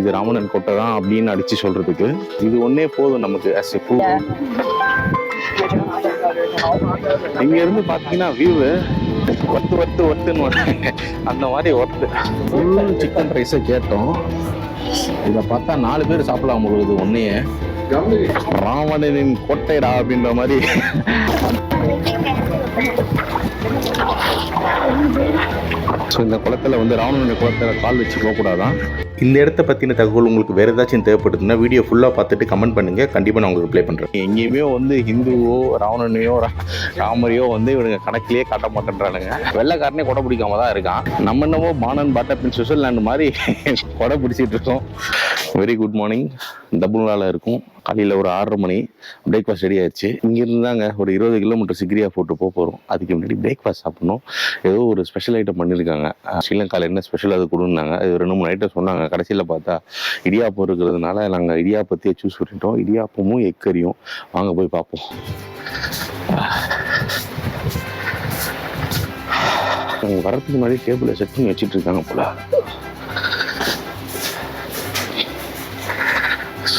இது ராமணன் கோட்டை தான் அப்படின்னு அடிச்சு சொல்றதுக்கு இது ஒன்னே போதும் நமக்கு a proof இங்க இருந்து பாத்தீங்கன்னா வியூ ஒத்து ஒத்து ஒத்துன்னு. அந்த மாதிரி ஒத்து ஃபுல் சிக்கன் ரைஸை கேட்டோம். இதை பார்த்தா நாலு பேர் சாப்பிடலாம் முழுகுது ஒன்னையே. ராவணனின் கோட்டைடா அப்படின்ற மாதிரி. ஸோ இந்த குளத்துல வந்து ராவணனுடைய குளத்துல கால் வச்சு போகக்கூடாதான். இந்த இடத்த பற்றின தகவல் உங்களுக்கு வேறு ஏதாச்சும் தேவைப்படுதுன்னா வீடியோ ஃபுல்லாக பார்த்துட்டு கமெண்ட் பண்ணுங்க. கண்டிப்பாக நான் உங்களுக்கு ப்ளே பண்ணுறேன் எங்கேயுமே வந்து ஹிந்துவோ ராவணனையோ ரா- ராமரையோ வந்து இவனுங்க கணக்கிலேயே காட்ட மாட்டேன்றானுங்க. வெள்ளைக்காரனே கொடை பிடிக்காம தான் இருக்கான். நம்ம என்னமோ பானன் பாட்டப்பின் சுவிட்சர்லாண்டு மாதிரி கொடை பிடிச்சிட்டு இருக்கோம். வெரி குட் மார்னிங் டபுளால இருக்கும். காலையில் ஒரு ஆறரை மணி பிரேக்ஃபாஸ்ட் ரெடி ஆயிடுச்சு. இங்கேருந்து தாங்க ஒரு இருபது கிலோமீட்டர் சிக்ரியா போட்டு போக போகிறோம் அதுக்கு முன்னாடி பிரேக்ஃபாஸ்ட் சாப்பிடணும். ஏதோ ஒரு ஸ்பெஷல் ஐட்டம் பண்ணியிருக்காங்க ஸ்ரீலங்காவில் என்ன ஸ்பெஷல் அது கொடுன்னாங்க. அது ரெண்டு மூணு ஐட்டம் சொன்னாங்க. கடைசியில் பார்த்தா இடியாப்பம் இருக்கிறதுனால நாங்கள் இடியாப்பத்தையே சூஸ் பண்ணிட்டோம். இடியாப்பமும் எக்கரியும். வாங்க போய் பார்ப்போம். அவங்க வரதுக்கு முன்னாடி டேபிளை செட் பண்ணி வச்சுட்டு இருக்காங்க போல.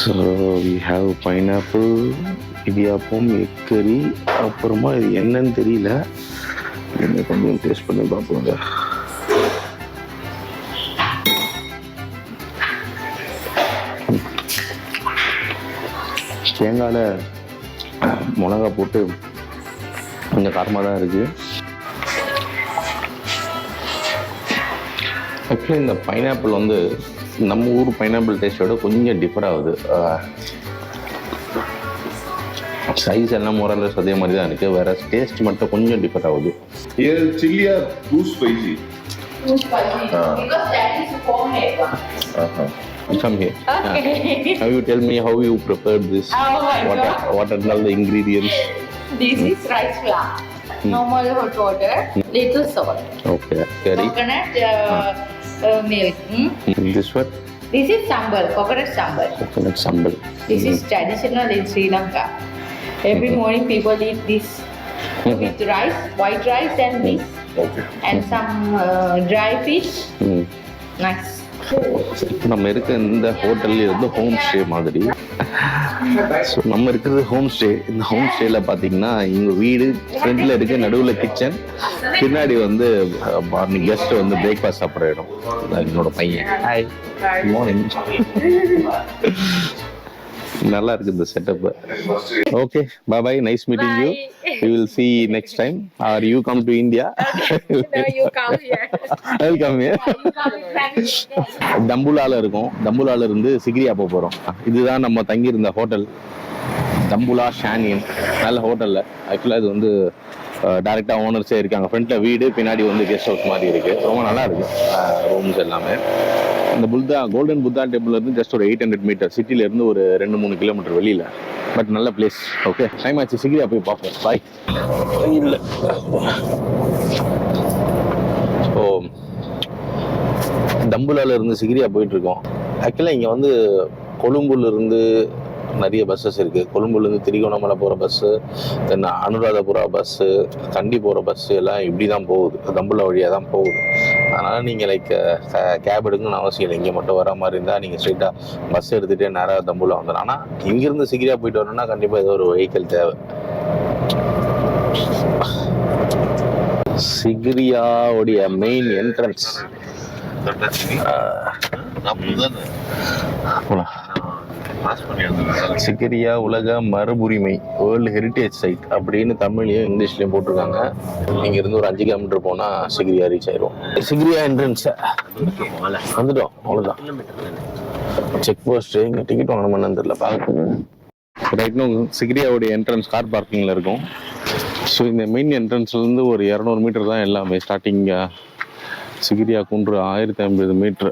So we have pineapple idiyappam egg curry அப்புறமா இது என்னன்னு தெரியல. என்ன கொஞ்சம் டேஸ்ட் பண்ணி பார்ப்போங்க. தேங்காயில் மிளகா போட்டு கொஞ்சம் காரமாக தான் இருக்குது ஆக்சுவலி இந்த பைனாப்பிள் வந்து நம்ம ஊர் பைனாப்பிள் டேஸ்ட்டோட கொஞ்சம் டிஃபர் ஆகுது சைஸ் எல்லாம் மோரலஸ் அதே மாதிரி தான் இருக்குது வேற டேஸ்ட் மட்டும் கொஞ்சம் டிஃபர் ஆகுது Here chili are too spicy. Too spicy. Ah. Because that is homemade one. Uh-huh. Come here. Okay. Now you tell me how you prepared this. Oh my what God. are, what are all the ingredients? This is rice flour. Normal hot water, little salt, Okay. Curry. coconut uh, uh, milk. Hmm? This one, This is sambal, coconut sambal. coconut sambal. This is traditional in Sri Lanka. Every Mhm. morning people eat this Mhm. with rice, white rice and this, Okay. and some uh, dry fish. ம். Nice. நம்ம இருக்க இந்த ஹோட்டல்ல இருந்து home stay மாதிரி. So நம்ம இருக்கிறது home stay இந்த ஹோம் ஸ்டேல பார்த்தீங்கன்னா எங்கள் வீடு ஃப்ரண்ட்ல இருக்க நடுவில் கிச்சன் பின்னாடி வந்து மார்னிங் கெஸ்ட் வந்து பிரேக்ஃபாஸ்ட் சாப்பிட்ற இடம். என்னோட பையன். ஹாய் மார்னிங் நல்லா இருக்கு இந்த setup okay bye bye nice meeting you we will see next time are you come to India Now you come here. Welcome you come with family. தம்புலால இருக்கும். தம்புலால இருந்து சிகிரியா போக போறோம். இதுதான் நம்ம தங்கி இருந்த ஹோட்டல் தம்புலா ஷானியன் நல்ல ஹோட்டல்ல ஆக்சுவலா இது வந்து டைரக்டா ஓனர்ஸே இருக்காங்க. ஃப்ரண்ட்ல வீடு பின்னாடி வந்து கெஸ்ட் ஹவுஸ் மாதிரி இருக்கு. ரொம்ப நல்லா இருக்கு. ரூம்ஸ் எல்லாமே. இந்த புத்தா கோல்டன் புத்தா டெம்பிள் இருந்து ஜஸ்ட் ஒரு எயிட் ஹண்ட்ரட் மீட்டர் சிட்டில இருந்து ஒரு ரெண்டு மூணு கிலோமீட்டர் வெளியில. பட் நல்ல பிளேஸ் ஓகே டைம் ஆச்சு. சிகிரியா போய் பார்ப்போம். பாய் இல்லை. ஸோ தம்புலால இருந்து சிகிரியா போயிட்டு இருக்கோம். ஆக்சுவலாக இங்கே வந்து கொழும்புல இருந்து நிறைய பஸ்ஸஸ் இருக்கு. கொழும்புல இருந்து திரிகோணமலை போகிற பஸ்ஸு தென் அனுராதபுரா பஸ்ஸு கண்டி போகிற பஸ்ஸு எல்லாம் இப்படி தான் போகுது. தம்புலா வழியாக தான் போகுது. அதனால் நீங்கள் லைக் கேப் எடுக்கணும்னு அவசியம் இல்லை. இங்கே மட்டும் வர மாதிரி இருந்தால் நீங்கள் ஸ்ட்ரெயிட்டாக பஸ் எடுத்துகிட்டே நேராக தம்புலா வந்துடும் ஆனால் இங்கேருந்து சிகிரியா போயிட்டு வரணும்னா கண்டிப்பாக ஏதோ ஒரு வெஹிக்கிள் தேவை. சிகிரியாவுடைய மெயின் என்ட்ரன்ஸ் சிகிரியா உலக மரபுரிமை வேர்ல்டு ஹெரிட்டேஜ் சைட் அப்படின்னு தமிழ்லையும் இங்கிலீஷ்லயும் போட்டிருக்காங்க. இங்க இருந்து ஒரு அஞ்சு கிலோமீட்டர் போனா சிகிரியா ரீச் ஆயிரும். சிகிரியா என்ட்ரன்ஸ் வந்துட்டோம் அவ்வளவுதான். செக் போஸ்ட் இங்க டிக்கெட் வாங்கணுமான்னு தெரியல பார்க்கணும். ரைட்னு சிகிரியாவுடைய என்ட்ரன்ஸ் கார் பார்க்கிங்ல இருக்கும். ஸோ இந்த மெயின் என்ட்ரன்ஸ்லேருந்து ஒரு இரநூறு மீட்டர் தான் எல்லாமே ஸ்டார்டிங் சிகிரியா குன்று ஆயிரத்தி ஐம்பது மீட்ரு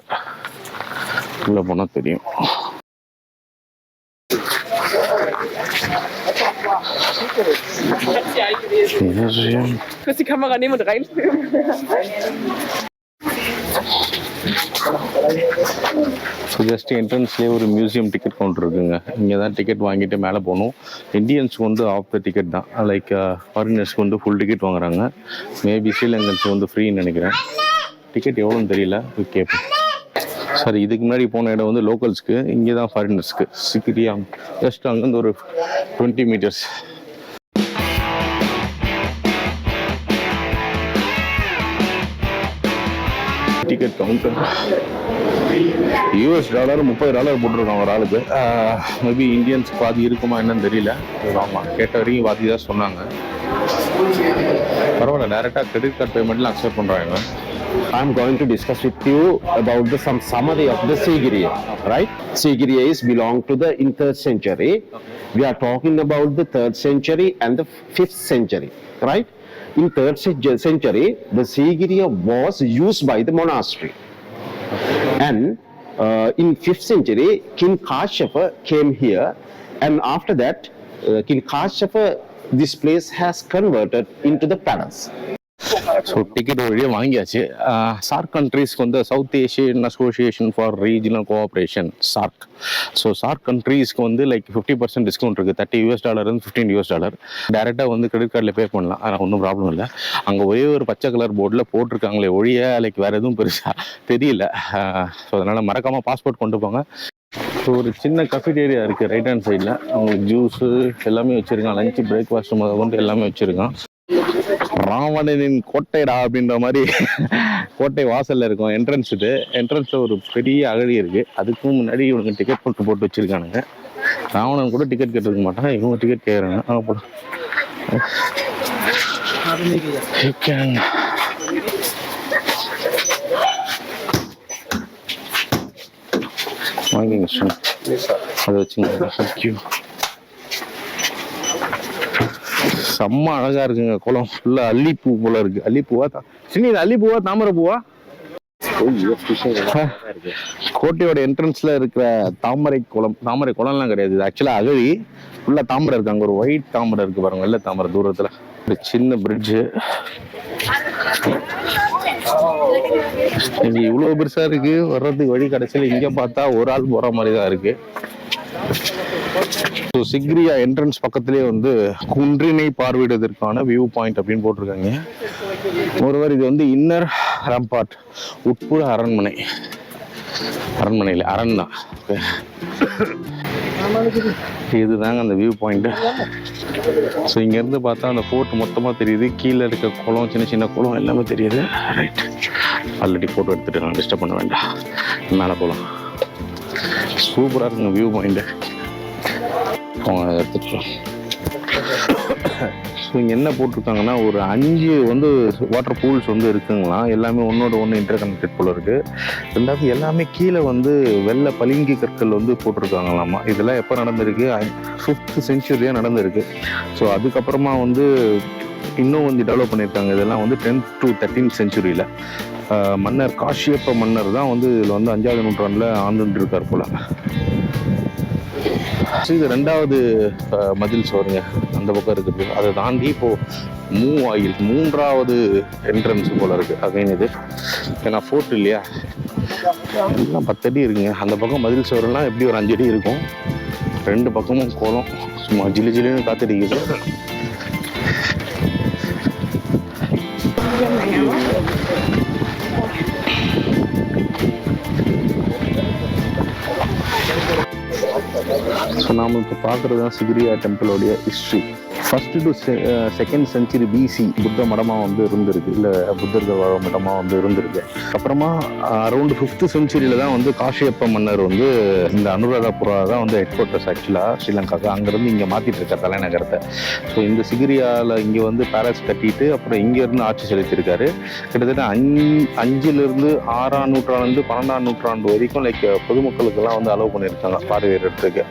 உள்ளே போனால் தெரியும். Museum. Ich muss die Kamera nehmen und reinfilmen. So just என்ட்ரன்ஸ்லேயே ஒரு மியூசியம் டிக்கெட் கவுண்டர் இருக்குங்க. இங்கே தான் டிக்கெட் வாங்கிட்டு மேலே போகணும். இந்தியன்ஸ்க்கு வந்து ஆஃப் த டிக்கெட் தான். லைக் ஃபாரினர்ஸ்க்கு uh, வந்து ஃபுல் டிக்கெட் வாங்குறாங்க. மேபி ஸ்ரீலங்கன்ஸ் வந்து ஃப்ரீன்னு நினைக்கிறேன். டிக்கெட் எவ்வளோன்னு தெரியல. ஓகே சாரி இதுக்கு முன்னாடி போன இடம் வந்து லோக்கல்ஸ்க்கு இங்கே தான் ஃபாரினர்ஸ்க்கு சிக்கிரியா ஜஸ்ட் அங்கேருந்து ஒரு twenty metres ticket counter US dollar முப்பது டாலர் போட்டிருக்கான் ஒரு ஆளுக்கு மேபி இந்தியன்ஸ் பாதி இருக்குமா என்னன்னு தெரியல ஆமாம் கேட்ட வரைக்கும் பாதி தான் சொன்னாங்க பரவாயில்ல டேரெக்டாக கிரெடிட் கார்டு பேமெண்ட்லாம் அக்செப்ட் பண்ணுறாங்க I'm going to discuss with you about the some summary of the Sigiriya, right? Sigiriya is belong to the in third century. We are talking about the third century and the fifth century, right? In third century, the Sigiriya was used by the monastery. And uh, in fifth century, King Kashyapa came here, and after that, uh, King Kashyapa, this place has converted into the palace. So ticket வழியாக வாங்கியாச்சு. SAARC கண்ட்ரீஸ்க்கு வந்து south Asian association for regional cooperation SAARC so SAARC கண்ட்ரீஸ்க்கு வந்து like fifty percent discount இருக்குது thirty US dollar இருந்து fifteen US dollar டேரெக்டாக வந்து credit கார்டில் பே பண்ணலாம். ஆனால் ஒன்றும் ப்ராப்ளம் இல்லை. அங்கே ஒரே ஒரு பச்சை கலர் போர்டில் போட்டிருக்காங்களே ஒழிய லைக் வேறு எதுவும் பெருசாக தெரியல. ஸோ அதனால் மறக்காமல் பாஸ்போர்ட் கொண்டு போங்க. ஸோ ஒரு சின்ன கஃபிடேரியா இருக்குது ரைட் ஹேண்ட் சைடில் அவங்களுக்கு ஜூஸு எல்லாமே வச்சுருக்கான். லஞ்சு பிரேக்ஃபாஸ்ட் முதல் கொண்டு எல்லாமே வச்சுருக்கான். ராவணனின் கோட்டைடா அப்படின்ற மாதிரி கோட்டை வாசல்ல இருக்கும் என்ட்ரன்ஸ் இது. என்ட்ரன்ஸ்ல ஒரு பெரிய அகழி இருக்கு. அதுக்கும் முன்னாடி இவனுக்கு டிக்கெட் போட்டு போட்டு வச்சிருக்கானுங்க. ராவணன் கூட டிக்கெட் கேட்டிருக்க மாட்டான். இவங்க டிக்கெட் கேட்குறாங்க அங்கே போல வாங்கிங்க சார் அதை வச்சுங்க. தேங்க்யூ செம்ம அழகா இருக்குங்க. குளம் ஃபுல்லா அல்லிப்பூ போல இருக்கு. அல்லிப்பூவா தா- சின்னி இது அல்லிப்பூவா தாமரை பூவா? கோட்டையோட என்ட்ரன்ஸ்ல இருக்கிற தாமரை குளம் தாமரை குளம்லாம் கிடையாது. இது ஆக்சுவலா அகழி. ஃபுல்லா தாமரை இருக்கு. அங்க ஒரு ஒயிட் தாமரை இருக்கு பாருங்க. வெள்ளை தாமரை தூரத்துல. ஒரு சின்ன பிரிட்ஜ் இங்க இவ்வளவு பெருசா இருக்கு. வர்றதுக்கு வழி கடைசியில இங்க பார்த்தா ஒரு ஆள் போற மாதிரி தான் இருக்கு. ஸோ சிக்ரியா என்ட்ரன்ஸ் பக்கத்திலே வந்து குன்றினை பார்வையிடுவதற்கான வியூ பாயிண்ட் அப்படின்னு போட்டிருக்காங்க. ஒருவர் இது வந்து இன்னர் ரம்பாட் உட்புற அரண்மனை. அரண்மனையில் அரண் தான். இதுதாங்க அந்த வியூ பாயிண்ட்டு ஸோ இங்கேருந்து பார்த்தா அந்த ஃபோர்ட் மொத்தமாக தெரியுது. கீழே இருக்க குளம் சின்ன சின்ன குளம் எல்லாமே தெரியுது. ரைட் ஆல்ரெடி ஃபோட்டோ எடுத்துகிட்டு நான் டிஸ்டர்ப் பண்ண வேண்டாம். மேலே போகலாம் சூப்பராக இருக்குங்க வியூ பாயிண்ட்டு அவங்க எடுத்துக்கலாம் ஸோ இங்கே என்ன போட்டிருக்காங்கன்னா ஒரு அஞ்சு வந்து வாட்டர் பூல்ஸ் வந்து இருக்குங்களாம் எல்லாமே ஒன்றோட ஒன்று இன்டர் கனெக்டட் போல இருக்கு. ரெண்டாவது எல்லாமே கீழே வந்து வெள்ளை பளிங்கு கற்கள் வந்து போட்டிருக்காங்களாமா? இதெல்லாம் எப்போ நடந்திருக்கு? ஃபிஃப்த் செஞ்சுரியாக நடந்திருக்கு. ஸோ அதுக்கப்புறமா வந்து இன்னும் வந்து டெவலப் பண்ணியிருக்காங்க. இதெல்லாம் வந்து டென்த் டு தேர்ட்டீன் செஞ்சுரியில் மன்னர் காஷியப்ப மன்னர் தான் வந்து இதில் வந்து அஞ்சாவது நூற்றாண்டில் ஆண்டுட்டு இருக்கார் போல. இது ரெண்டாவது மதில் சோறுங்க அந்த பக்கம் இருக்குது அதை தாண்டி இப்போ மூவ் ஆயில் மூன்றாவது என்ட்ரன்ஸ் போல் இருக்குது அகைன் இது. ஏன்னா ஃபோர்ட் இல்லையா? எல்லாம் பத்தடி இருக்குங்க. அந்த பக்கம் மதில் சோறுலாம் எப்படி ஒரு அஞ்சு அடி இருக்கும்? ரெண்டு பக்கமும் கோலம். சும்மா ஜிலு ஜிலுன்னு காத்தடிக்குது நாம இப்போ பார்க்குறது தான் Sigiriya டெம்பிளோடைய history first to second century BC புத்த மடமாக வந்து இருந்திருக்கு. இல்லை புத்தர்கள் வாழ மடமாக வந்து இருந்திருக்கு. அப்புறமா அரௌண்ட் ஃபிஃப்த் செஞ்சுரியில் தான் வந்து காஷியப்ப மன்னர் வந்து இந்த அனுராதபுரா தான் வந்து ஹெட் குவார்ட்டர்ஸ் ஆக்சுவலாக ஸ்ரீலங்காவுக்கு அங்கேருந்து இங்கே மாற்றிட்டு இருக்கார் தலைநகரத்தை. ஸோ இந்த சிகிரியாவில் இங்கே வந்து பேலஸ் கட்டிட்டு அப்புறம் இங்கேருந்து ஆட்சி செலுத்தியிருக்காரு. கிட்டத்தட்ட அஞ்சு அஞ்சிலிருந்து ஆறாம் நூற்றாண்டு பன்னெண்டாம் நூற்றாண்டு வரைக்கும் லைக் பொதுமக்களுக்கெல்லாம் வந்து அலோவ் பண்ணியிருக்காங்க பார்வையிடத்துக்கு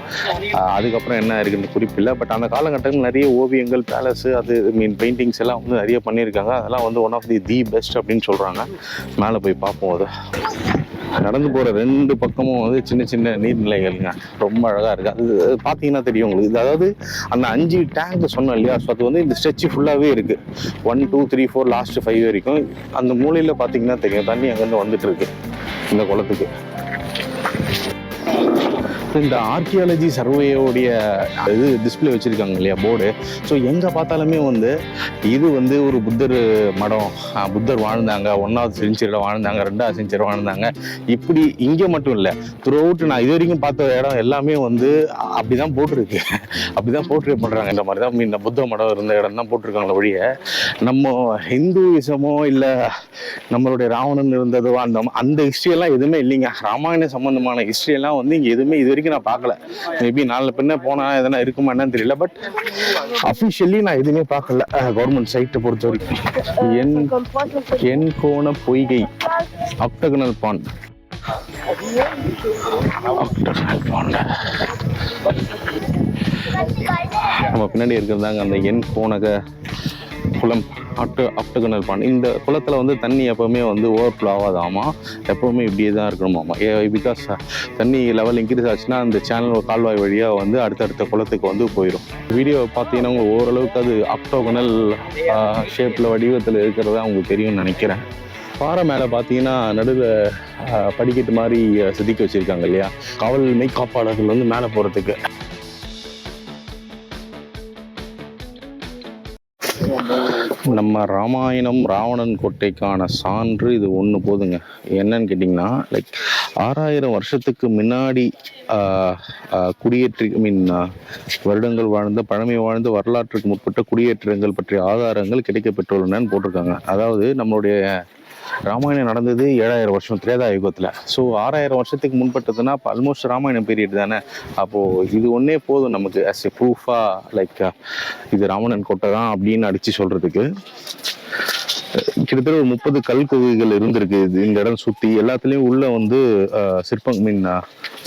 அதுக்கப்புறம் என்ன இருக்குன்னு குறிப்பில்லை. பட் அந்த காலகட்டத்தில் நிறைய ஓ ஓவியங்கள் பேலஸு அது மீன் பெயிண்டிங்ஸ் எல்லாம் வந்து நிறைய பண்ணியிருக்காங்க. அதெல்லாம் வந்து one of the the best அப்படின்னு சொல்கிறாங்க மேலே போய் பார்ப்போம் அது. நடந்து போகிற ரெண்டு பக்கமும் வந்து சின்ன சின்ன நீர்நிலைகள்ங்க. ரொம்ப அழகாக இருக்குது அது பார்த்தீங்கன்னா தெரியும் உங்களுக்கு. இது அதாவது அந்த அஞ்சு டேங்க் சொன்னோம் இல்லையா? ஸோ அது வந்து இந்த ஸ்ட்ரெச்சு ஃபுல்லாகவே இருக்குது one two three four last five வரைக்கும். அந்த மூலையில் பார்த்தீங்கன்னா தெரியும். தண்ணி அங்கேருந்து வந்துட்டு இருக்கு. இந்த குளத்துக்கு. இந்த ஆர்கியாலஜி சர்வேயோடைய இது டிஸ்ப்ளே வச்சுருக்காங்க இல்லையா போர்டு ஸோ எங்கே பார்த்தாலுமே வந்து இது வந்து ஒரு புத்தர் மடம். புத்தர் வாழ்ந்தாங்க. ஒன்றாவது செஞ்சுரியில் வாழ்ந்தாங்க. ரெண்டாவது செஞ்சுரி வாழ்ந்தாங்க. இப்படி இங்கே மட்டும் இல்லை. த்ரூ அவுட் நான் இது வரைக்கும் பார்த்த இடம் எல்லாமே வந்து அப்படி தான் போட்டிருக்கு. அப்படி தான் போர்ட்ரே பண்ணுறாங்க இந்த மாதிரி தான் இந்த புத்த மடம் இருந்த இடம் தான் போட்டிருக்காங்களே ஒழிய நம்ம ஹிந்துவிசமோ இல்லை நம்மளுடைய ராவணன் இருந்ததோ அந்த அந்த ஹிஸ்ட்ரியெல்லாம் எல்லாம் எதுவுமே இல்லைங்க. ராமாயண சம்பந்தமான ஹிஸ்ட்ரியெல்லாம் எல்லாம் வந்து இங்கே எதுவுமே இது வரைக்கும் நான் பார்க்கல. மேபி நாலு பின்ன போனால் எதனா இருக்குமா என்னன்னு தெரியல பட் அஃபிஷியலி நான் எதுவுமே பார்க்கல கவர்மெண்ட் சைட்டை பொறுத்த வரைக்கும் என் என் கோண பொய்கை அப்டகனல் பாண்ட் அப்டகனல் பாண்ட் நம்ம பின்னாடி இருக்கிறதாங்க அந்த என் கோணக. குளம் அப்ட அப்டகனல் பாண்ட் இந்த குளத்தில் வந்து தண்ணி எப்போவுமே வந்து ஓவர் ஃப்ளோ ஆகாதாமா? எப்போவுமே இப்படியே தான் இருக்கணுமாமா? பிகாஸ் தண்ணி லெவல் இன்க்ரீஸ் ஆச்சுன்னா அந்த சேனல் கால்வாய் வழியாக வந்து அடுத்தடுத்த குளத்துக்கு வந்து போயிடும் வீடியோ பார்த்தீங்கன்னா உங்களுக்கு ஓரளவுக்கு அது அப்டோகனல் ஷேப்பில் வடிவத்தில் இருக்கிறதா உங்களுக்கு தெரியும்னு நினைக்கிறேன். பாறை மேலே பார்த்தீங்கன்னா நடுவில் படிக்கட்டு மாதிரி செதுக்கி வச்சுருக்காங்க இல்லையா? காவல் மெய்காப்பாளர்கள் வந்து மேலே போகிறதுக்கு நம்ம ராமாயணம் ராவணன் கோட்டைக்கான சான்று இது ஒன்று போதுங்க. என்னன்னு கேட்டிங்கன்னா லைக் ஆறாயிரம் வருஷத்துக்கு முன்னாடி குடியேற்றி மீன் வருடங்கள் வாழ்ந்த பழமை வாழ்ந்த வரலாற்றுக்கு முற்பட்ட குடியேற்றங்கள் பற்றிய ஆதாரங்கள் கிடைக்கப்பெற்றுள்ளனன்னு போட்டிருக்காங்க. அதாவது நம்மளுடைய ராமாயணம் நடந்தது ஏழாயிரம் வருஷம் திரேதா யுகத்தில். ஸோ ஆறாயிரம் வருஷத்துக்கு முன்பட்டதுன்னா அப்போ ஆல்மோஸ்ட் ராமாயணம் பீரியட் தானே? அப்போது இது ஒன்றே போதும் நமக்கு அஸ் எ ப்ரூஃபாக லைக் இது ராமணன் கோட்டை தான் அப்படின்னு அடித்து சொல்கிறதுக்கு கிட்டத்தட்ட ஒரு முப்பது கல் குகைகள் இருந்திருக்கு. இது இந்த இடம் சுற்றி எல்லாத்துலேயும் உள்ள வந்து சிற்பம் மீன்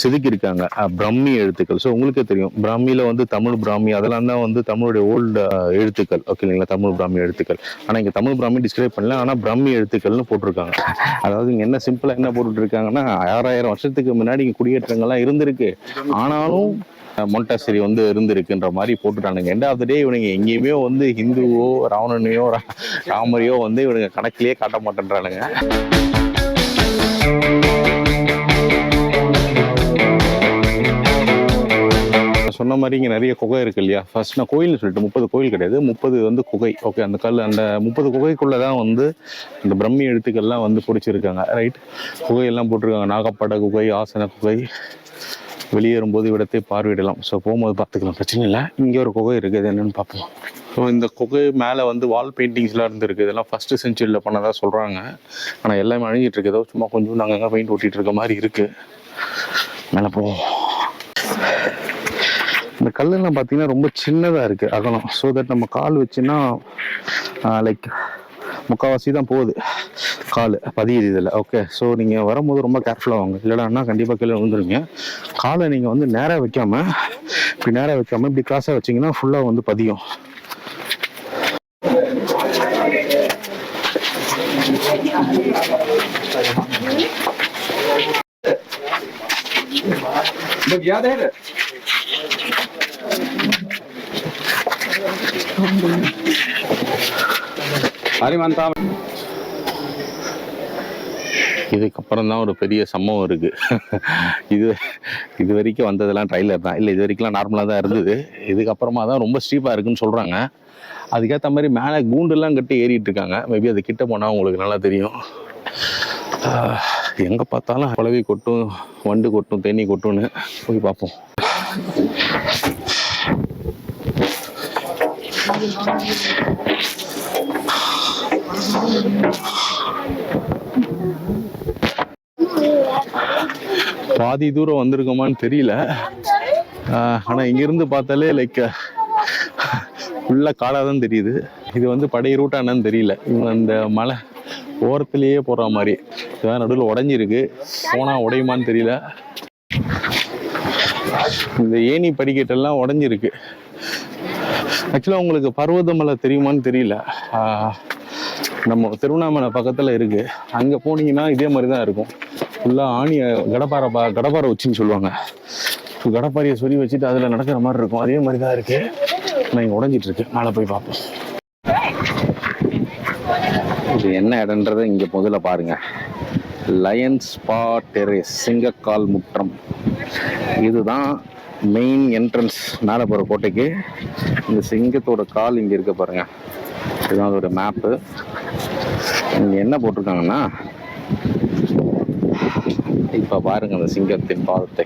செதுக்கி இருக்காங்க பிரம்மி எழுத்துக்கள். ஸோ உங்களுக்கே தெரியும். பிராமியில் வந்து தமிழ் பிராமி அதெல்லாம் தான் வந்து தமிழுடைய ஓல்டு எழுத்துக்கள். ஓகே இல்லைங்களா? தமிழ் பிராமி எழுத்துக்கள். ஆனால் இங்கே தமிழ் பிராமி டிஸ்கிரைப் பண்ணல. ஆனால் பிரம்மி எழுத்துக்கள்னு போட்டிருக்காங்க. அதாவது இங்கே என்ன சிம்பிளாக என்ன போட்டுட்டு இருக்காங்கன்னா ஆறாயிரம் வருஷத்துக்கு முன்னாடி இங்கே குடியேற்றங்கள்லாம் இருந்திருக்கு. ஆனாலும் மொண்டாசிரி வந்து இருந்திருக்குன்ற மாதிரி போட்டுட்டானுங்க. எண்ட் ஆஃப் த டே இவனுங்க எங்கேயுமே வந்து ஹிந்துவோ ராவணனையோ ரா- ராமரையோ வந்து இவனுங்க கணக்கிலேயே காட்ட மாட்டேன்றானுங்க. சொன்ன மாதிரி இங்கே நிறைய குகை இருக்கு இல்லையா? ஃபர்ஸ்ட் நான் கோயில்னு சொல்லிட்டு முப்பது கோயில் கிடையாது. முப்பது வந்து குகை. ஓகே அந்த கல் அந்த முப்பது குகைக்குள்ளே தான் வந்து அந்த பிரம்மி எழுத்துக்கள்லாம் வந்து பிடிச்சிருக்காங்க. ரைட் குகையெல்லாம் போட்டிருக்காங்க. நாகப்பட குகை ஆசன குகை. வெளியேறும்போது இடத்தை பார்வையிடலாம். ஸோ போகும்போது பார்த்துக்கலாம். பிரச்சனை இல்லை. இங்கே ஒரு குகை இருக்குது. என்னென்னு பார்ப்போம். ஸோ இந்த குகை மேலே வந்து வால் பெயிண்டிங்ஸ்லாம் இருந்திருக்கு. இதெல்லாம் ஃபஸ்ட்டு செஞ்சுரியில் பண்ணதாக சொல்கிறாங்க ஆனால் எல்லாமே அழிஞ்சிட்டு இருக்குதோ சும்மா கொஞ்சம் நாங்கள் அங்கே பெயிண்ட் ஓட்டிகிட்டு இருக்க மாதிரி இருக்குது மேலே போவோம். இந்த கல்லெல்லாம் பார்த்தீங்கன்னா ரொம்ப சின்னதாக இருக்குது அகலம் ஸோ தட் நம்ம கால் வச்சுன்னா லைக் முக்கால்வாசி தான் போகுது. கால் பதியுது இதில். ஓகே ஸோ நீங்கள் வரும்போது ரொம்ப கேர்ஃபுல்லாக வாங்க. இல்லைடான்னா கண்டிப்பாக கீழே விழுந்துருங்க காலை நீங்கள் வந்து நேராக வைக்காமல் இப்படி நேராக வைக்காமல் இப்படி கிராஸாக வச்சீங்கன்னா ஃபுல்லாக வந்து பதியும். இதுக்கப்புறம் தான் ஒரு பெரிய சம்பவம் இருக்கு. இது இது வரைக்கும் வந்ததெல்லாம் ட்ரைலர் தான். இல்லை இது வரைக்கும்லாம் நார்மலாக தான் இருந்தது. இதுக்கப்புறமா தான் ரொம்ப ஸ்டீப்பாக இருக்குன்னு சொல்கிறாங்க அதுக்கேற்ற மாதிரி மேலே கூண்டுலாம் கட்டி ஏறிட்டு இருக்காங்க. மேபி அது கிட்ட போனால் உங்களுக்கு நல்லா தெரியும். எங்கே பார்த்தாலும் குழவி கொட்டும் வண்டு கொட்டும் தேனி கொட்டும்னு. போய் பார்ப்போம். பாதி தூரம் வந்திருக்கோமான்னு தெரியல. ஆனால் இங்கேருந்து பார்த்தாலே லைக் ஃபுல்லாக காடாக தான் தெரியுது. இது வந்து படை ரூட்டா என்னன்னு தெரியல. இவங்க அந்த மலை ஓரத்துலேயே போகிற மாதிரி. இதான் நடுவில் உடஞ்சிருக்கு. போனால் உடையுமான்னு தெரியல. இந்த ஏணி படிக்கட்டெல்லாம் உடஞ்சிருக்கு. ஆக்சுவலாக உங்களுக்கு பர்வதமலை தெரியுமான்னு தெரியல. நம்ம திருவண்ணாமலை பக்கத்தில் இருக்குது அங்கே போனீங்கன்னா இதே மாதிரி தான் இருக்கும் ஃபுல்லாக ஆணியை கடப்பாறை பா கடப்பாறை உச்சின்னு சொல்லுவாங்க. கடப்பாறையை சொல்லி வச்சுட்டு அதில் நடக்கிற மாதிரி இருக்கும். அதே மாதிரி தான் இருக்குது நான் இங்கே உடஞ்சிட்டு இருக்கு மேலே போய் பார்ப்போம். இது என்ன இடன்றதை இங்கே முதல்ல பாருங்க. லயன்ஸ் ஸ்பா டெரேஸ் சிங்கக்கால் முற்றம். இதுதான் மெயின் என்ட்ரன்ஸ் மேலே போகிற கோட்டைக்கு. இந்த சிங்கத்தோட கால் இங்கே இருக்க பாருங்க. இதுதான் அதோட மேப்பு இங்கே என்ன போட்டிருக்காங்கன்னா இப்போ பாருங்க அந்த சிங்கத்தின் பாதத்தை.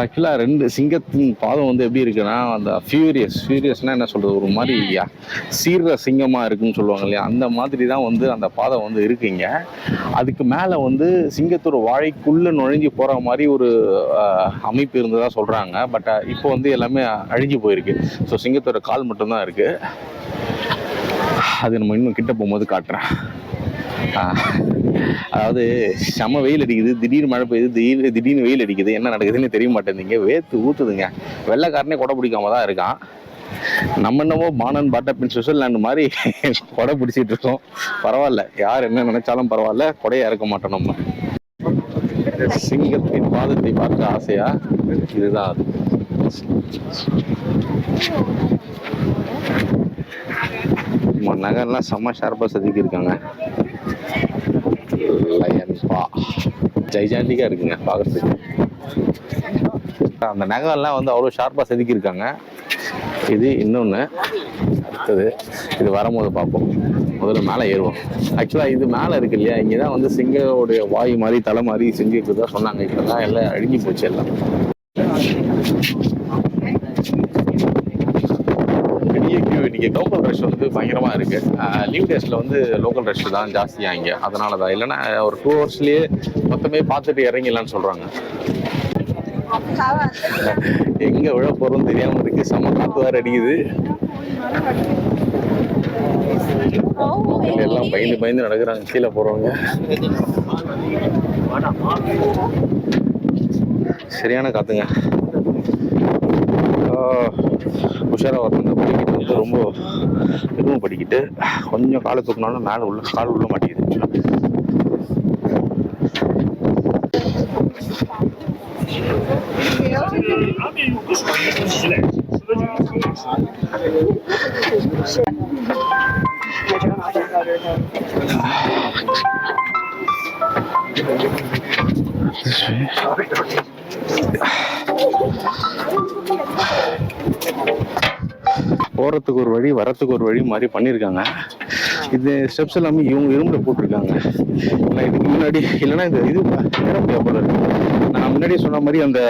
ஆக்சுவலாக ரெண்டு சிங்கத்தின் பாதம் வந்து எப்படி இருக்குன்னா அந்த ஃபியூரியஸ் ஃபியூரியஸ்னால் என்ன சொல்கிறது ஒரு மாதிரி சீர்ற சிங்கமாக இருக்குன்னு சொல்லுவாங்க இல்லையா? அந்த மாதிரி தான் வந்து அந்த பாதம் வந்து இருக்குங்க அதுக்கு மேலே வந்து சிங்கத்தோட வாழைக்குள்ளே நுழைஞ்சு போகிற மாதிரி ஒரு அமைப்பு இருந்ததாக சொல்கிறாங்க பட் இப்போ வந்து எல்லாமே அழிஞ்சு போயிருக்கு. ஸோ சிங்கத்தோட கால் மட்டும்தான் இருக்குது அது நம்ம இன்னும் கிட்ட போகும்போது காட்டுறேன். அதாவது செம வெயில் அடிக்குது திடீர்னு மழை பெய்யுது திடீர்னு திடீர்னு வெயில் அடிக்குது என்ன நடக்குதுன்னு தெரிய மாட்டேங்குதுங்க. வேத்து ஊத்துதுங்க. வெள்ளைக்காரனே கொடை பிடிக்காம தான் இருக்கான். நம்ம என்னமோ பானன் பாட்டப்பின் சுவிட்சர்லாண்டு மாதிரி கொடை பிடிச்சிட்டு இருக்கோம். பரவாயில்ல. யார் என்ன நினைச்சாலும் பரவாயில்ல. கொடையா இறக்க மாட்டோம் நம்ம. சிங்கத்தின் பாதத்தை பார்க்க ஆசையா? இதுதான் அது. நம்ம நகர்லாம் செம்ம ஷார்ப்பாக சதிக்கிருக்காங்க லயன் பா. ஜைஜாண்டிக்காக இருக்குங்க பார்க்குறதுக்கு அந்த நகைலாம் வந்து அவ்வளோ ஷார்ப்பாக செதுக்கியிருக்காங்க. இது இன்னொன்று அடுத்தது இது வரும்போது பார்ப்போம். முதல்ல மேலே ஏறுவோம். ஆக்சுவலாக இது மேலே இருக்கு இல்லையா? இங்கே தான் வந்து சிங்கோடைய வாய் மாதிரி தலை மாதிரி செஞ்சு தான் சொன்னாங்க. இப்போ தான் எல்லாம் அழிஞ்சு போச்சு எல்லாம். இங்கே லோக்கல் ரஷ் வந்து பயங்கரமாக இருக்குது லீவ் டேஸில் வந்து லோக்கல் ரஷ் தான் ஜாஸ்தியாக இங்கே. அதனால தான். இல்லைன்னா ஒரு டூ ஹவர்ஸ்லேயே மொத்தமே பார்த்துட்டு இறங்கிடலாம்னு சொல்கிறாங்க எங்கே விழ போறோம்னு தெரியாமல் இருக்கு. செம்ம காற்று வேறு அடிக்குது. மக்கள் எல்லாம் பயந்து பயந்து நடக்கிறாங்க. கீழே போகிறவங்க சரியான காத்துங்க. உஷாராக உஷாரா வரணும். ரொம்ப எதுவும் படிக்கிட்டு கொஞ்சம் காலை தூக்கினாலும் மேலே உள்ள கால் உள்ள மாட்டேங்குது போகிறதுக்கு ஒரு வழி வரத்துக்கு ஒரு வழி மாதிரி பண்ணியிருக்காங்க இது ஸ்டெப்ஸ் எல்லாமே இவங்க இரும்புல போட்டிருக்காங்க. இல்லை இதுக்கு முன்னாடி இல்லைன்னா இந்த இது ஏற முடியாது போல இருக்கு. நான் முன்னாடி சொன்ன மாதிரி அந்த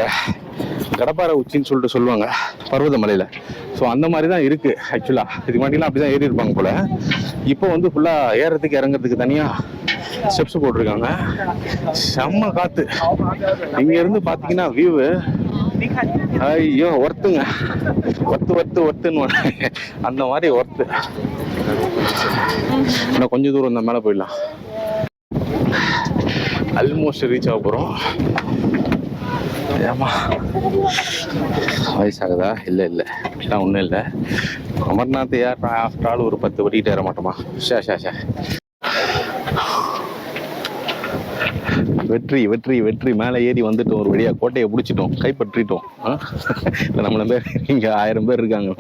கடப்பாறை உச்சின்னு சொல்லிட்டு சொல்லுவாங்க பர்வதமலையில் ஸோ அந்த மாதிரி தான் இருக்குது ஆக்சுவலாக இதுக்கு முன்னாடிலாம் அப்படி தான் ஏறி இருப்பாங்க போல். இப்போ வந்து ஃபுல்லாக ஏறுறதுக்கு இறங்குறதுக்கு தனியாக ஸ்டெப்ஸ் போட்டிருக்காங்க. செம்ம காற்று இங்கேருந்து பார்த்தீங்கன்னா வியூவு ஐயோ ஒர்த்துங்க. ஒர்த்து ஒத்து ஒர்த்துன்னு அந்த மாதிரி ஒர்த்து. இன்னும் கொஞ்சம் தூரம் இந்த மேலே போயிடலாம். ஆல்மோஸ்ட் ரீச் ஆக போகிறோம் ஏமா வயசாகுதா? இல்லை இல்லை. அப்படிலாம் ஒன்றும் இல்லை. அமர்நாத் யார் ஆஃப்டர் ஆல் ஒரு பத்து வட்டிக்கிட்டு ஏற மாட்டோமா? ஷே ஷே ஷே வெற்றி வெற்றி வெற்றி. மேலே ஏறி வந்துட்டோம் ஒரு வழியாக கோட்டையை பிடிச்சிட்டோம் கைப்பற்றிட்டோம். ஆ? இல்லை நம்மள பேர் இங்கே ஆயிரம் பேர் இருக்காங்க.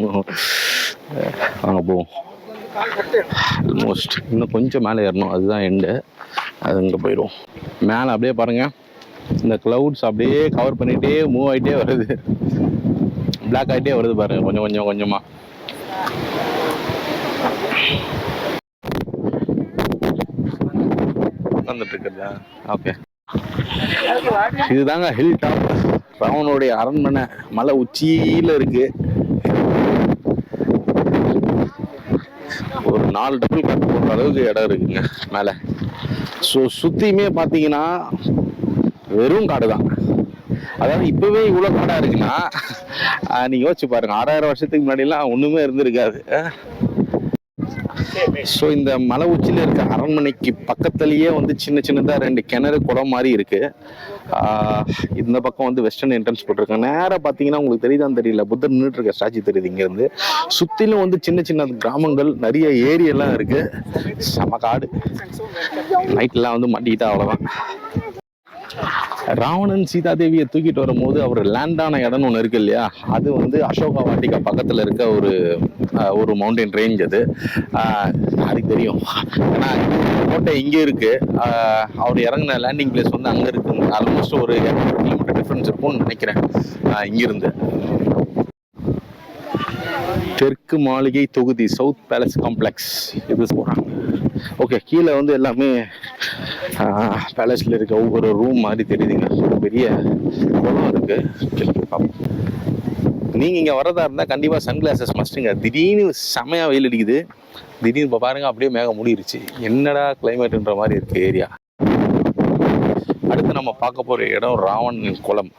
வாங்க போவோம் ஆல்மோஸ்ட் இன்னும் கொஞ்சம் மேலே ஏறணும். அதுதான் எண்டு அது இங்கே போயிடும் மேலே அப்படியே பாருங்கள் இந்த க்ளவுட்ஸ் அப்படியே கவர் பண்ணிகிட்டே மூவ் ஆகிட்டே வருது. பிளாக் ஆகிட்டே வருது பாருங்கள் கொஞ்சம் கொஞ்சம் கொஞ்சமாக வந்துட்டு இருக்குதா? ஓகே இதுதாங்க ஹில் டாப் ராவனுடைய அரண்மனை. மலை உச்சியில இருக்கு. ஒரு நாலு டபுள் கட்டு போடுற அளவுக்கு இடம் இருக்குங்க மேலே. ஸோ சுத்தியுமே பார்த்தீங்கன்னா வெறும் காடு தான் அதாவது இப்பவே இவ்வளோ காடா இருக்குன்னா நீங்கள் யோசிச்சு பாருங்க. ஆறாயிரம் வருஷத்துக்கு முன்னாடிலாம் ஒண்ணுமே இருந்திருக்காது. ஸோ இந்த மலை உச்சியில் இருக்க அரண்மனைக்கு பக்கத்துலேயே வந்து சின்ன சின்னதாக ரெண்டு கிணறு குளம் மாதிரி இருக்கு. இந்த பக்கம் வந்து வெஸ்டர்ன் என்ட்ரன்ஸ் போட்டிருக்காங்க. நேராக பார்த்தீங்கன்னா உங்களுக்கு தெரியுதான்னு தெரியல. புத்தர் நின்றுட்டு இருக்க ஸ்டாச்சு தெரியுது இங்கேருந்து. சுற்றிலும் வந்து சின்ன சின்ன கிராமங்கள் நிறைய ஏரியெல்லாம் இருக்குது இருக்கு. செம காடு. நைட்லாம் வந்து மாட்டிக்கிட்டா அவ்வளோதான் ராவணன் சீதாதேவியை தூக்கிட்டு வரும்போது அவர் லேண்டான இடம்னு ஒன்று இருக்கு இல்லையா? அது வந்து அசோகா வாட்டிகா பக்கத்தில் இருக்க ஒரு ஒரு மவுண்டைன் ரேஞ்ச் அது. ஆஹ், யாருக்கு தெரியும். ஏன்னா கோட்டை இங்கே இருக்கு. அவர் இறங்கின லேண்டிங் பிளேஸ் வந்து அங்கே இருக்கு. ஆல்மோஸ்ட் ஒரு இரநூறு கிலோமீட்டர் டிஃப்ரென்ஸ் இருக்கும்னு நினைக்கிறேன். இங்கிருந்து. தெற்கு மாளிகை தொகுதி சவுத் பேலஸ் காம்ப்ளெக்ஸ் இது போகிறாங்க ஓகே கீழே வந்து எல்லாமே பேலஸில் இருக்க ஒவ்வொரு ரூம் மாதிரி தெரியுதுங்க. ஒரு பெரிய குளம் இருக்குது கீழே பார்ப்போம். நீங்கள் இங்கே வரதா இருந்தால் கண்டிப்பாக சன்கிளாசஸ் மஸ்ட்டுங்க திடீர்னு செமையாக வெயில் அடிக்குது. திடீர்னு இப்போ பாருங்கள் அப்படியே மேகம் முடிருச்சு. என்னடா கிளைமேட்டுன்ற மாதிரி இருக்குது ஏரியா அடுத்து நம்ம பார்க்க போகிற இடம் ராவண் குளம்.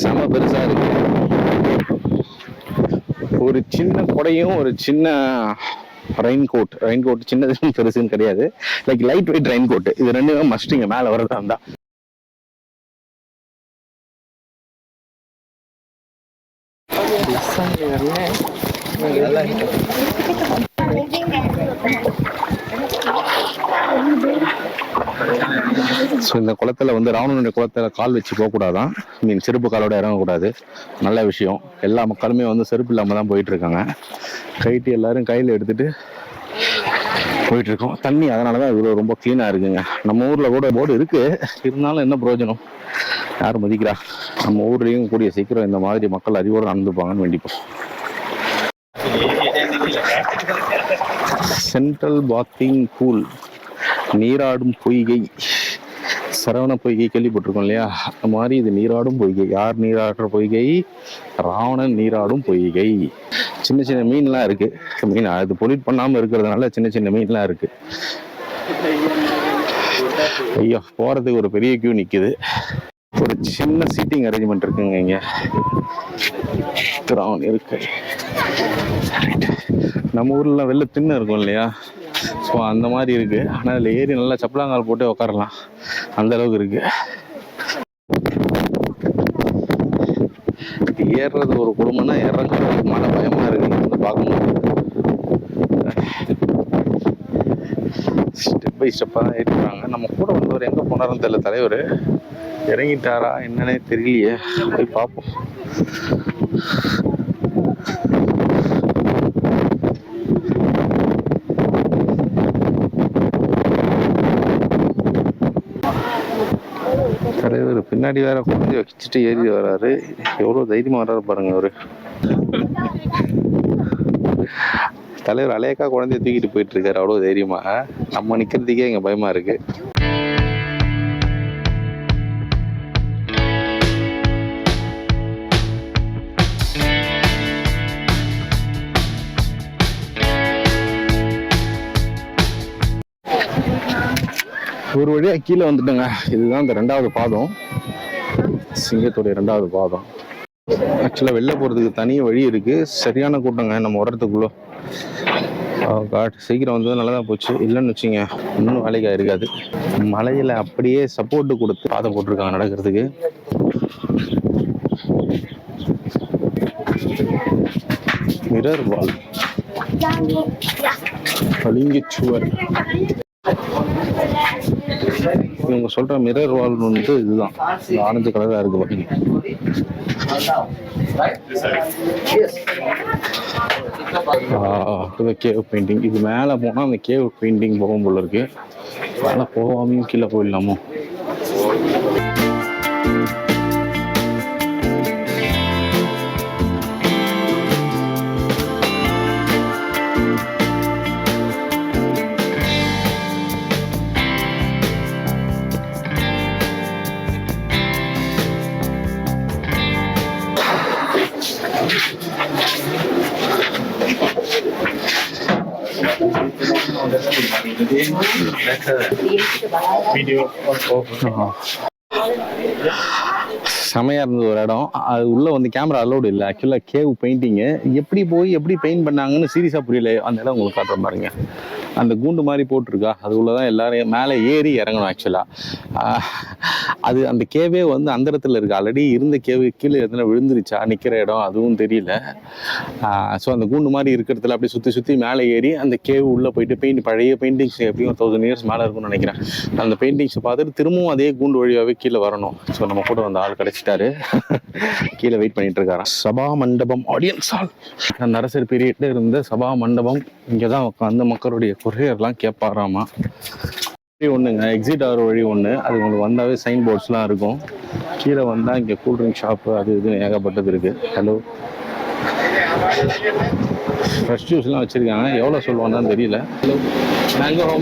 செம பெருசா இருக்கு. ஒரு சின்ன கொடையும் ஒரு சின்ன ரெயின் கோட் ரெயின் கோட் சின்னது பெருசுன்னு கிடையாது. Like light weight rain coat இது ரெண்டுமே மஸ்டிங்க மேல வரதா இருந்தா. ஸோ இந்த குளத்துல வந்து ராவணனுடைய குளத்துல கால் வச்சு போகக்கூடாதான். மீன் செருப்பு காலோட இறங்கக்கூடாது. நல்ல விஷயம். எல்லா மக்களுமே வந்து செருப்பு இல்லாமல் தான் போயிட்டுருக்காங்க. கைட்டு எல்லாரும் கையில் எடுத்துட்டு போயிட்டுருக்கோம். தண்ணி அதனால தான் இவ்வளோ ரொம்ப க்ளீனாக இருக்குங்க. நம்ம ஊரில் கூட போர்டு இருக்குது இருந்தாலும் என்ன பிரயோஜனம்? யார் மதிக்கிறா? நம்ம ஊர்லேயும் கூடிய சீக்கிரம் இந்த மாதிரி மக்கள் அறிவோடு நடந்துப்பாங்கன்னு வேண்டிப்போம். சென்ட்ரல் பாத்திங் பூல் நீராடும் பொய்கை. சரவண பொய்கை கேள்விப்பட்டிருக்கோம் இல்லையா? அந்த மாதிரி இது நீராடும் பொய்கை. யார் நீராடுற பொய்கை? ராவணன் நீராடும் பொய்கை. சின்ன சின்ன மீன்லாம் இருக்கு. மீன் அது பொலிட் பண்ணாமல் இருக்கிறதுனால சின்ன சின்ன மீன்லாம் இருக்கு. ஐயோ போறதுக்கு ஒரு பெரிய கியூ நிற்குது ஒரு சின்ன சீட்டிங் அரேஞ்ச்மெண்ட் இருக்குங்க இங்க. ராவணன் இருக்கு. நம்ம ஊர்ல வெளில திண்ணை இருக்கும் இல்லையா? ஸோ அந்த மாதிரி இருக்கு. ஆனால் அதில் ஏறி நல்லா சப்பலாங்கால் போட்டு உட்காரலாம் அந்த அளவுக்கு இருக்கு. ஏறுறது ஒரு குடும்பம்னா இறங்குறது மன பயமா இருக்கு. வந்து பார்க்கும்போது. ஸ்டெப் பை ஸ்டெப்பாக தான் ஏறிட்டாங்க நம்ம கூட வந்தவர் எங்கே போனாருன்னு தெரியல தலைவர். இறங்கிட்டாரா என்னன்னே தெரியலையே. போய் பார்ப்போம். தலைவர் பின்னாடி வேற குழந்தைய வச்சுட்டு ஏறி வராரு. எவ்வளவு தைரியமா வர்றாரு பாருங்க அவரு தலைவர் அலையக்கா குழந்தைய தூக்கிட்டு போயிட்டு இருக்காரு. அவ்வளவு தைரியமா. நம்ம நிக்கிறதுக்கே இங்க பயமா இருக்கு. ஒரு வழியா கீழே வந்துட்டோங்க. இதுதான் இந்த ரெண்டாவது பாதம். சிங்கத்துடைய ரெண்டாவது பாதம். ஆக்சுவலாக வெளில போகிறதுக்கு தனி வழி இருக்கு. சரியான கூட்டங்க நம்ம வர்றதுக்குள்ள காட் சீக்கிரம் வந்தது நல்லா தான் போச்சு. இல்லைன்னு வச்சுங்க இன்னும் வேலைக்காக இருக்காது மலையில் அப்படியே சப்போர்ட் கொடுத்து பாதை போட்டிருக்காங்க நடக்கிறதுக்கு. மிரர் வால் பளிங்குச்சுவர் இவங்க சொல்ற மிரர் வால் வந்து இதுதான். ஆரஞ்சு கலரா இருக்கு பாருங்க. கேவ் பெயிண்டிங் இது மேலே போனால் அந்த கேவ் பெயிண்டிங் போகும் போல இருக்கு. மேலே போகாமையும் கீழே போயிடலாமோ? செமையா இருந்தது ஒரு இடம். அது உள்ள வந்து கேமரா அலோடு இல்லை. ஆக்சுவலாக கேவ் பெயிண்டிங்கு எப்படி போய் எப்படி பெயிண்ட் பண்ணாங்கன்னு சீரியஸாக புரியல. அந்த இடம் உங்களுக்கு காட்டுற பாருங்க அந்த கூண்டு மாதிரி போட்டிருக்கா? அதுக்குள்ளே தான் எல்லாரும் மேலே ஏறி இறங்கணும் ஆக்சுவலாக அது அந்த கேவே வந்து அந்த இடத்துல இருக்கு. ஆல்ரெடி இருந்த கேவு கீழே எதுனா விழுந்துருச்சா? நிற்கிற இடம் அதுவும் தெரியல. ஸோ அந்த கூண்டு மாதிரி இருக்கிறதுல அப்படியே சுற்றி சுற்றி மேலே ஏறி அந்த கேவ் உள்ளே போயிட்டு பெயிண்ட் பழைய பெயிண்டிங்ஸ் எப்படியும் தௌசண்ட் இயர்ஸ் மேலே இருக்கும்னு நினைக்கிறேன். அந்த பெயிண்டிங்ஸை பார்த்துட்டு திரும்பவும் அதே கூண்டு வழியாகவே கீழே வரணும். ஸோ நம்ம கூட அந்த ஆள் கிடச்சிட்டாரு. கீழே வெயிட் பண்ணிட்டு இருக்காராம். சபா மண்டபம் ஆடியன்ஸ் ஹால் அரசர் பீரியட்ல இருந்த சபா மண்டபம் இங்கே தான் உட்காந்து மக்களுடைய குறையெல்லாம் கேட்பாராமா வழி ஒன்றுங்க எக்ஸிட் ஆகிற வழி ஒன்று அது உங்களுக்கு வந்தாவே சைன் போர்ட்ஸ்லாம் இருக்கும். கீழே வந்தால் இங்கே கூல்ட்ரிங்க் ஷாப்பு அது இதுன்னு ஏகப்பட்டது இருக்குது ஹலோ ஃப்ரெஷ் ஜூஸ்லாம் வச்சுருக்காங்க. எவ்வளோ சொல்லுவாங்கன்னு தெரியல. ஹலோ மேங்கோ ஹோ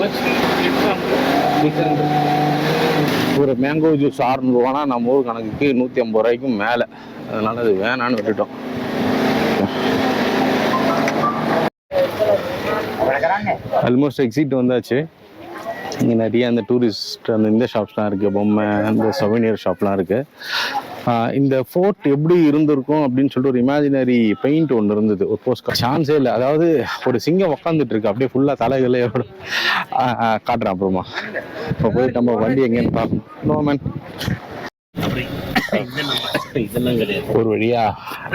ஒரு மேங்கோ ஜூஸ் ஆறுநூறுவானா? நம்ம ஊர் கணக்குக்கு நூற்றி ஐம்பது ரூபாய்க்கும் மேலே. அதனால அது வேணான்னு விட்டுட்டோம். ஆல்மோஸ்ட் எக்ஸிட் வந்தாச்சு. இங்கே நிறைய அந்த டூரிஸ்ட் அந்த இந்த ஷாப்ஸ்லாம் இருக்குது பொம்மை அந்த சவனியர் ஷாப்லாம் இருக்குது இந்த ஃபோர்ட் எப்படி இருந்திருக்கும் அப்படின்னு சொல்லிட்டு ஒரு இமேஜினரி பெயிண்ட் ஒன்று இருந்தது. ஒரு போஸ்ட் சான்ஸே இல்லை. அதாவது ஒரு சிங்கம் உக்காந்துட்டு இருக்கு. அப்படியே ஃபுல்லாக தலைகளே காட்டுறேன் அப்புறமா. இப்போ போய் நம்ம வண்டி எங்கேன்னு பார்க்கணும் நோ மேன் ஒரு வழியா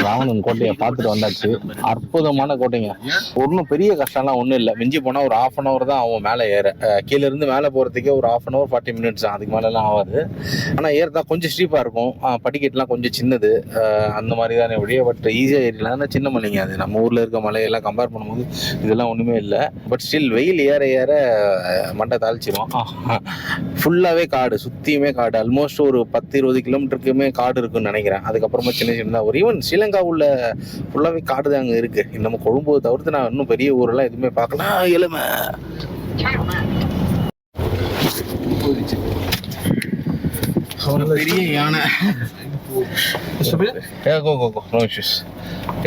ராவணன் கோட்டையை பார்த்துட்டு வந்தாச்சு. அற்புதமான கோட்டைங்க. ஒன்றும் பெரிய கஷ்டம்லாம் ஒன்றும் இல்லை. மிஞ்சி போனால் ஒரு ஆஃப் அன் ஹவர் தான் ஆகும் மேலே ஏற. கீழ இருந்து மேலே போகிறதுக்கே ஒரு half an hour forty minutes தான். அதுக்கு மேலெலாம் ஆகாது. ஆனால் ஏறதா கொஞ்சம் ஸ்டீப்பாக இருக்கும். படிக்கட்டுலாம் கொஞ்சம் சின்னது. அந்த மாதிரி தானே ஒழிய பட் ஈஸியாக ஏறிடலாம். சின்ன மலைங்க அது. நம்ம ஊரில் இருக்க மலையெல்லாம் கம்பேர் பண்ணும்போது இதெல்லாம் ஒன்றுமே இல்லை. பட் ஸ்டில் வெயில் ஏற ஏற மண்டை தாளிச்சிரும் ஃபுல்லாகவே காடு. சுற்றியுமே காடு. ஆல்மோஸ்ட் ஒரு பத்து இருபது கிலோமீட்டருக்குமே காடு இருக்குன்னு நினைக்கிறேன். அதுக்கப்புறமா சின்ன சின்னதாக ஒரு ஈவன் ஸ்ரீலங்கா உள்ள ஃபுல்லாகவே காடு தான் அங்கே இருக்குது நம்ம கொழும்பு தவிர்த்து நான் இன்னும் பெரிய ஊரெல்லாம் எதுவுமே பார்க்கலாம் எலுமை பெரிய யானை. Go go go no issues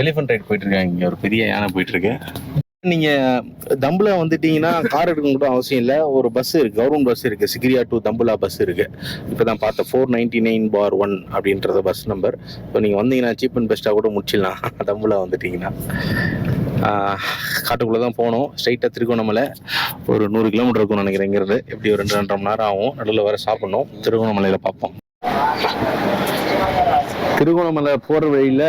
elephant ride போயிட்டு இருக்காங்க. இங்கே ஒரு பெரிய யானை போயிட்டு இருக்கு. நீங்க தம்புலா வந்துட்டீங்கன்னா கார் எடுக்கணும் கூட அவசியம் இல்லை. ஒரு பஸ் இருக்கு. கவர்மெண்ட் பஸ் இருக்கு. சிகிரியா டு தம்புலா பஸ் இருக்கு. இப்பதான் பார்த்தேன் four ninety nine bar one அப்படின்றத பஸ் நம்பர் இப்போ நீங்க வந்தீங்கன்னா சீப் அண்ட் பெஸ்ட்டாக கூட முடிச்சிடலாம். தம்புலா வந்துட்டீங்கன்னா. காட்டுக்குள்ளே தான் போனோம். ஸ்ட்ரைட்டாக திருகோணமலை. ஒரு நூறு கிலோமீட்டர் இருக்கும்னு நினைக்கிறேன் இங்கிருந்து எப்படி ஒரு ரெண்டு ரெண்டரை மணி நேரம் ஆகும். நடுவில் வர சாப்பிடணும். திருகோணமலையில் பார்ப்போம். திருகோணமலை போகிற வழியில்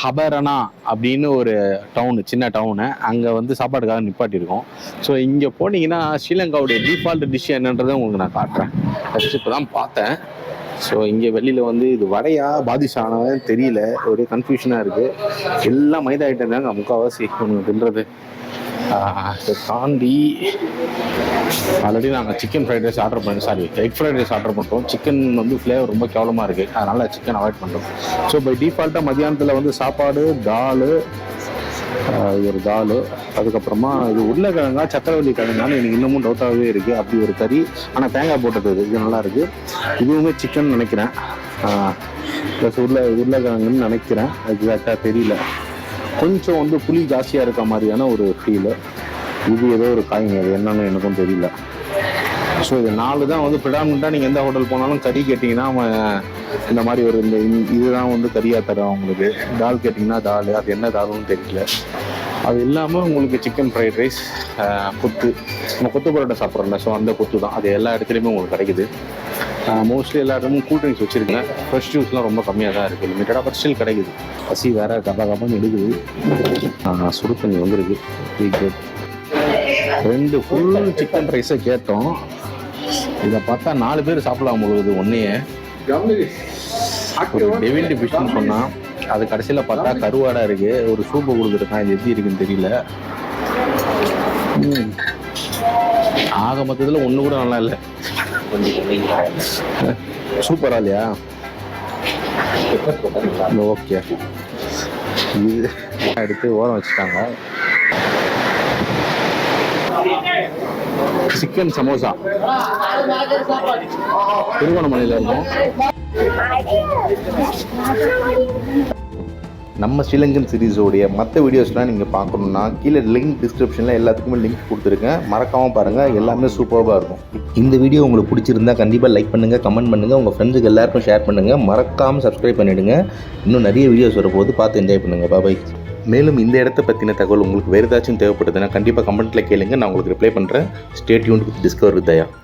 ஹபரணா அப்படின்னு ஒரு டவுனு சின்ன டவுனு அங்கே வந்து சாப்பாடுக்காக நிப்பாட்டியிருக்கோம். ஸோ இங்கே போனீங்கன்னா ஸ்ரீலங்காவுடைய டிஃபால்ட் டிஷ் என்னன்றதை உங்களுக்கு நான் காட்டுறேன். ஃபஸ்ட்டு இப்போ தான் பார்த்தேன். ஸோ இங்கே வெளியில் வந்து இது வடையா பாதிஷானவன் தெரியல. ஒரே கன்ஃபியூஷனாக இருக்குது எல்லாம் மைதா ஐட்டம் தாங்க முக்கால்வாசி. ஒன்று தின்றது. இதை தாண்டி ஆல்ரெடி நாங்கள் சிக்கன் ஃப்ரைட் ரைஸ் ஆர்டர் பண்ணி sorry egg fried rice order பண்ணுறோம் சிக்கன் வந்து ஃப்ளேவர் ரொம்ப கேவலமாக இருக்குது அதனால் சிக்கன் அவாய்ட் பண்ணுறோம் ஸோ பை டிஃபால்ட்டாக மதியானத்தில் வந்து சாப்பாடு தால் ஒரு தால் அதுக்கப்புறமா இது உருளைக்கிழங்கா சக்கரவள்ளி கிழங்கான்னு எனக்கு இன்னமும் டவுட்டாகவே இருக்குது அப்படி ஒரு கறி. ஆனால் தேங்காய் போட்டது இது நல்லாயிருக்கு நல்லா இருக்குது இதுவுமே சிக்கன் நினைக்கிறேன். ப்ளஸ் உருளை உருளைக்கிழங்குன்னு நினைக்கிறேன். எக்ஸாக்டாக தெரியல. கொஞ்சம் வந்து புளி ஜாஸ்தியாக இருக்க மாதிரியான ஒரு ஃபீலு இது ஏதோ ஒரு காய்ங்க அது என்னன்னு எனக்கும் தெரியல. ஸோ இது நாலு தான் வந்து ப்ரிடாமினாக நீங்கள் எந்த ஹோட்டல் போனாலும் கறி கேட்டிங்கன்னா அவன் இந்த மாதிரி ஒரு இந்த இதுதான் வந்து கறியாக தரும் உங்களுக்கு தால் கேட்டிங்கன்னா தால் அது என்ன தால்னு தெரியல. அது இல்லாமல் உங்களுக்கு சிக்கன் ஃப்ரைட் ரைஸ் கொத்து. நம்ம கொத்து பரோட்டா சாப்பிட்றோம்ல ஸோ அந்த கொத்து தான். அது எல்லா இடத்துலையுமே உங்களுக்கு கிடைக்குது. மோஸ்ட்லி எல்லா இடமும் கூல் ட்ரிங்க்ஸ் வச்சுருக்கேன். ஃப்ரெஷ் ஜூஸ்லாம் ரொம்ப கம்மியாக தான் இருக்குது லிமிட்டடாக பட் ஸ்டில் கிடைக்குது. பசி வேற கபா கபான்னு எடுக்குது. சுடு தண்ணி வந்துருக்கு. ரெண்டு ஃபுல் சிக்கன் ரைஸை கேட்டோம். இதை பார்த்தா நாலு பேர் சாப்பிடலாம் முழுகுது ஒன்றையே ஒரு டெவில்டு ஃபிஷ்னு சொன்னான் அது கடைசியில் பார்த்தா கருவாடா இருக்கு. ஒரு சூப்பு கொடுத்துருக்கான் இது எப்படி இருக்குன்னு தெரியல. ஆக மொத்தத்தில் ஒன்று கூட நல்லா இல்லை. சூப்பரா இல்லையா ஓகே இது எடுத்து ஓரம் வச்சுட்டாங்க. சிக்கன் சமோசா திருவண்ணாமலையில் இருக்கும். நம்ம ஸ்ரீலங்கன் சீரிஸோடைய மற்ற வீடியோஸ்லாம் நீங்கள் பார்க்கணுன்னா கீழே லிங்க் டிஸ்கிரிப்ஷனில் எல்லாத்துக்குமே லிங்க் கொடுத்துருக்கேன். மறக்காமல் பாருங்கள் எல்லாமே சூப்பராக இருக்கும். இந்த வீடியோ உங்களுக்கு பிடிச்சிருந்தா கண்டிப்பாக லைக் பண்ணுங்கள் கமெண்ட் பண்ணுங்கள் உங்கள் ஃப்ரெண்ட்ஸுக்கு எல்லாருக்கும் ஷேர் பண்ணுங்கள் மறக்காமல் சப்ஸ்கிரைப் பண்ணிவிடுங்க இன்னும் நிறைய வீடியோஸ் வரப்போது பார்த்து என்ஜாய் பண்ணுங்கள் பாபாய் மேலும் இந்த இடத்த பற்றின தகவல் உங்களுக்கு வேறு ஏதாச்சும் தேவைப்படுதுன்னா கண்டிப்பாக கமெண்ட்டில் கேளுங்க. நான் உங்களுக்கு ரிப்ளை பண்ணுறேன் stay tuned with discover with Daya